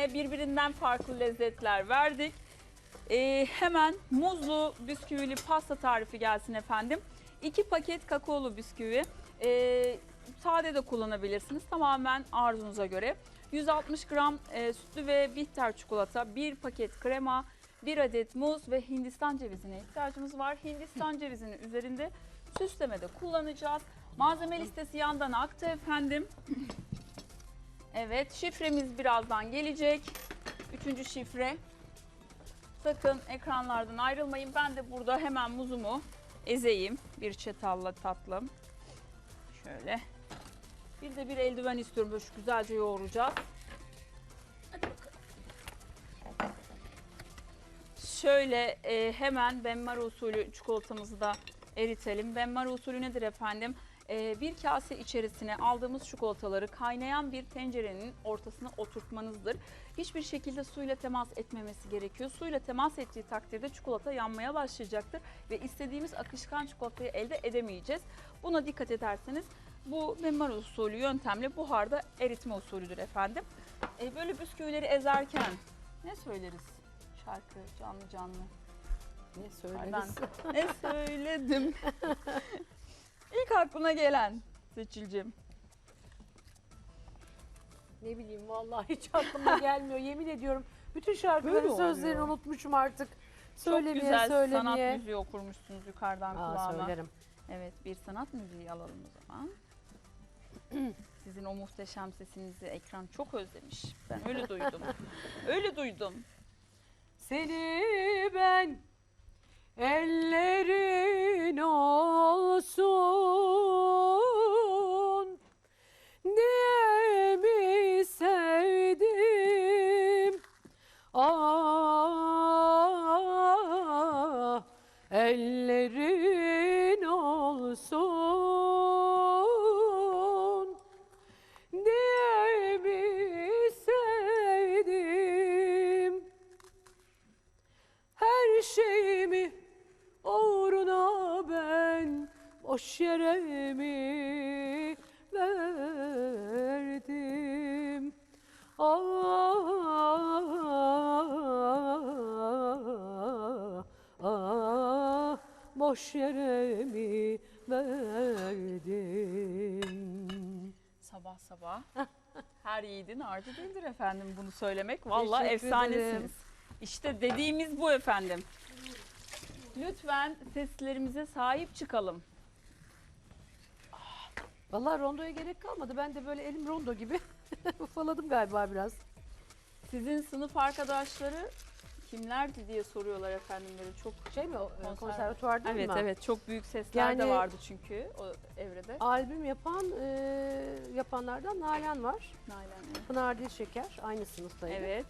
yine birbirinden farklı lezzetler verdik. Ee, hemen muzlu bisküvili pasta tarifi gelsin efendim. 2 paket kakaolu bisküvi. Ee, sade de kullanabilirsiniz tamamen arzunuza göre. 160 gram e, sütlü ve bitter çikolata, 1 paket krema, 1 adet muz ve Hindistan cevizine ihtiyacımız var. Hindistan cevizini üzerinde süslemede kullanacağız. Malzeme listesi yandan aktı efendim. Evet şifremiz birazdan gelecek. Üçüncü şifre. Sakın ekranlardan ayrılmayın. Ben de burada hemen muzumu ezeyim. Bir çatalla tatlım. Şöyle. Bir de bir eldiven istiyorum. Böyle güzelce yoğuracağız. Şöyle e, hemen benmari usulü çikolatamızı da eritelim. Benmari usulü nedir efendim? E, bir kase içerisine aldığımız çikolataları kaynayan bir tencerenin ortasına oturtmanızdır. Hiçbir şekilde suyla temas etmemesi gerekiyor. Suyla temas ettiği takdirde çikolata yanmaya başlayacaktır ve istediğimiz akışkan çikolatayı elde edemeyeceğiz. Buna dikkat ederseniz bu benmari usulü yöntemle buharda eritme usulüdür efendim. E, böyle bisküvileri ezerken ne söyleriz? Şarkı canlı canlı. Ne Ben söyleriz? ne söyledim? İlk aklına gelen Seçilcim. Ne bileyim vallahi hiç aklıma gelmiyor. Yemin ediyorum bütün Böyle şarkıların oluyor. sözlerini unutmuşum artık. Çok Söylemeye güzel sanat söylemeye. müziği okurmuşsunuz yukarıdan Aa, kulağıma. söylerim. Evet bir sanat müziği alalım o zaman. Sizin o muhteşem sesinizi ekran çok özlemiş. Ben öyle duydum. öyle duydum. Seni ben ellerin olsun boş yere mi verdim? Ah, ah, boş yere mi verdim? Sabah sabah her yiğidin harcı değildir efendim bunu söylemek. Vallahi Teşekkür efsanesiniz. ederim. İşte dediğimiz bu efendim. Lütfen seslerimize sahip çıkalım. Vallahi rondoya gerek kalmadı. Ben de böyle elim rondo gibi ufaladım galiba biraz. Sizin sınıf arkadaşları kimlerdi diye soruyorlar efendim böyle çok. Şey mi o Konserv- konservatuvarda Evet mı? evet çok büyük sesler de Yani- vardı çünkü o evrede. Albüm yapan e, yapanlardan Nalan var. Nalan evet. Pınar Dilşeker aynı sınıftaydı. Evet.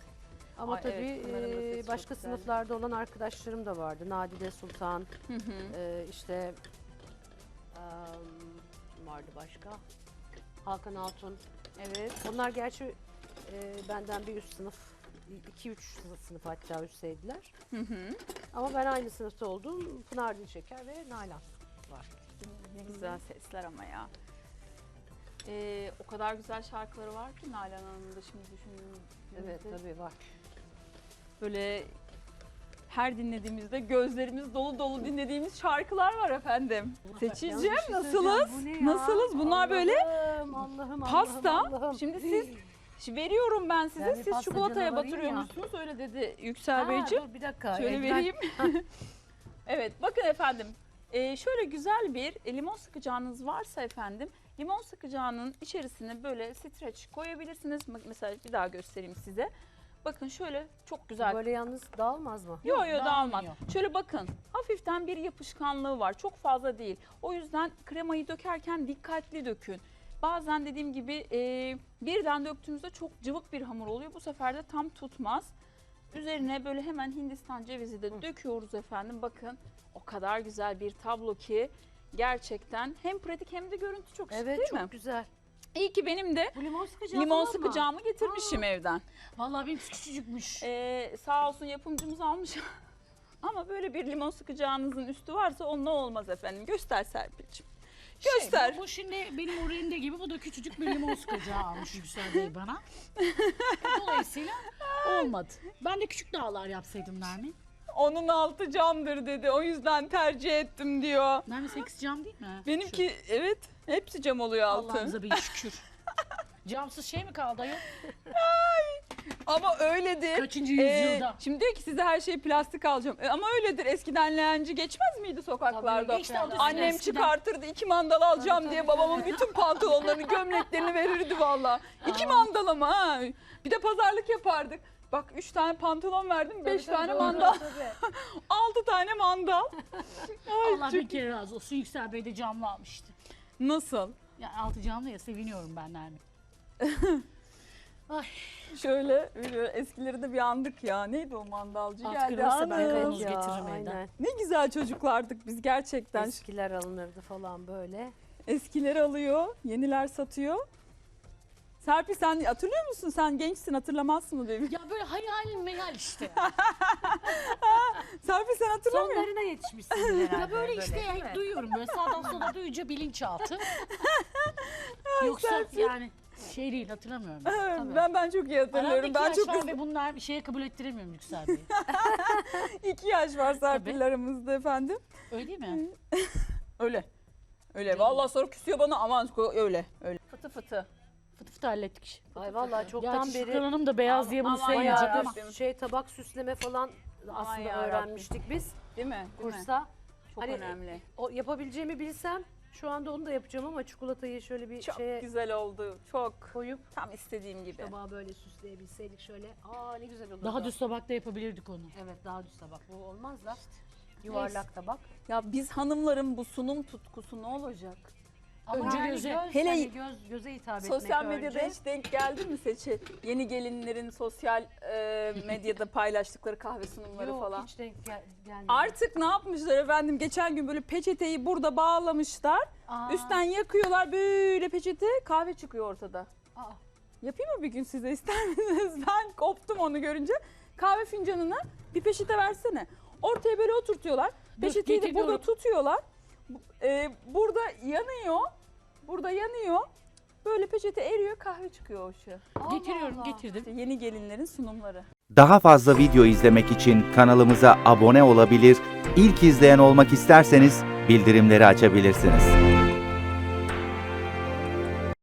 Ama Ay, tabii evet, Pınar'ın da e, sesi çok başka güzeldi. sınıflarda olan arkadaşlarım da vardı. Nadide Sultan, Hı hı. e, işte em, kim vardı başka? Hakan Altun. Evet. Onlar gerçi e, benden bir üst sınıf, 2-3 sınıf hatta üstteydiler. Hı hı. Ama ben aynı sınıfta oldum. Pınar Dilşeker ve Nalan var. Ne güzel sesler ama ya. Ee, o kadar güzel şarkıları var ki Nalan Hanım'ın da şimdi düşündüğümüzde. Evet tabii var. Böyle her dinlediğimizde gözlerimiz dolu dolu dinlediğimiz şarkılar var efendim. Şey nasılız? bu ne ya? Nasılız? Bunlar böyle Allah'ım, Allah'ım, pasta. Allah'ım, Allah'ım. Şimdi siz Şimdi veriyorum ben size. Bir Siz çikolataya batırıyormuşsunuz. Öyle dedi Yüksel Ha, Beyciğim. dur bir dakika. Şöyle eldiven- vereyim. evet bakın efendim. Ee, şöyle güzel bir e, limon sıkacağınız varsa efendim limon sıkacağının içerisine böyle streç koyabilirsiniz. Mesela bir daha göstereyim size. Bakın şöyle çok güzel. Böyle yalnız dağılmaz mı? Yo yo dağılmaz. dağılmıyor. Şöyle bakın hafiften bir yapışkanlığı var. Çok fazla değil. O yüzden kremayı dökerken dikkatli dökün. Bazen dediğim gibi e, birden döktüğünüzde çok cıvık bir hamur oluyor. Bu sefer de tam tutmaz. Üzerine böyle hemen Hindistan cevizi de döküyoruz efendim. Bakın o kadar güzel bir tablo ki gerçekten hem pratik hem de görüntü çok şık Evet değil çok mi? güzel. İyi ki benim de Bu limon limon sıkacağımı getirmişim evden. Vallahi benim küçücükmüş. Ee, sağ olsun yapımcımız almış. Ama böyle bir limon sıkacağınızın üstü varsa onunla olmaz efendim. Göster Serpil'ciğim. göster. Şey, bu, şimdi benim o rende gibi bu da küçücük bir limon sıkacağı almış Yüksel Bey bana. Dolayısıyla Olmadı. Ben de küçük dağlar yapsaydım Nermin. Onun altı camdır dedi. O yüzden tercih ettim diyor. Nermin sekiz cam değil mi? Benimki evet hepsi cam oluyor altı. Allah'ımıza bir şükür. Camsız şey mi kaldı ayol? Ama öyledir. Kaçıncı Ee, yüzyılda? şimdi diyor ki size her şeyi plastik alacağım. E, ama öyledir. Eskiden leğenci geçmez miydi sokaklarda? Tabii, geçti adı Annem eskiden. çıkartırdı iki mandal alacağım diye babamın bütün pantolonlarını gömleklerini verirdi valla. İki mandala mı ha? Bir de pazarlık yapardık. Bak üç tane pantolon verdim, beş tane mandal, altı tane mandal. Ay, Allah çok- bin kere razı olsun. Yüksel Bey de camlı almıştı. Nasıl? Yani altı camlı ya seviniyorum ben Nermin. Ay, Şöyle, şöyle eskileri de bir andık ya. Neydi o mandalcı Alt geldi. kırılırsa ben getiririm evden. Ne güzel çocuklardık biz gerçekten. Eskiler alınırdı falan böyle. Eskileri alıyor, yeniler satıyor. Serpil sen hatırlıyor musun? Sen gençsin hatırlamazsın mı bebeğim? ya böyle hayal meyal işte. Serpil sen hatırlamıyor musun? Sonlarına yetişmişsin herhalde. ya böyle işte yani duyuyorum böyle sağdan sola duyunca bilinçaltı. Yoksa Serpil. yani şey değil hatırlamıyorum. Tabii. Ben ben çok iyi hatırlıyorum. Aramdaki Ben yaş çok var hızlı. ve bunlar bir şeye kabul ettiremiyorum Yüksel Bey. İki yaş var Serpil Tabii. aramızda efendim. Öyle mi? Öyle. Öyle. Vallahi sonra küsüyor bana aman öyle. Öyle. Fıtı fıtı. Fıtı fıtı hallettik. Ay vallahi çoktan Şükran beri Hanım da beyaz diye bunu Aman sevmeyecek yarabbim. ama. şey tabak süsleme falan aslında yarabbim. öğrenmiştik biz Değil mi? Değil mi? kursa. Çok Hani- önemli. O yapabileceğimi bilsem şu anda onu da yapacağım ama çikolatayı şöyle bir Çok şeye güzel oldu. Çok. koyup Tam istediğim gibi. tabağı böyle süsleyebilseydik şöyle. Aa ne güzel olurdu. Daha düz tabakta yapabilirdik onu. Evet daha düz tabak. Bu olmaz da. Yuvarlak tabak. Ya biz hanımların bu sunum tutkusu ne olacak? Ama Önce yani göze. göz, Hele- hani göz, göze hitap etmek Sosyal medyada önce. hiç denk geldi mi Seçil? Yeni gelinlerin sosyal e, medyada paylaştıkları kahve sunumları Yok, falan. hiç denk gel- gelmedi. Artık ne yapmışlar efendim? Geçen gün böyle peçeteyi burada bağlamışlar. Aa, Üstten yakıyorlar böyle peçete kahve çıkıyor ortada. aa. Yapayım mı bir gün size ister misiniz? Ben koptum onu görünce. Kahve fincanına bir peçete versene. Ortaya böyle oturtuyorlar. Peçeteyi de burada tutuyorlar. E, burada yanıyor. Burada yanıyor. Böyle peçete eriyor kahve çıkıyor o şey. Allah Getiriyorum Allah. getirdim. İşte yeni gelinlerin sunumları. Daha fazla video izlemek için kanalımıza abone olabilir, ilk izleyen olmak isterseniz bildirimleri açabilirsiniz.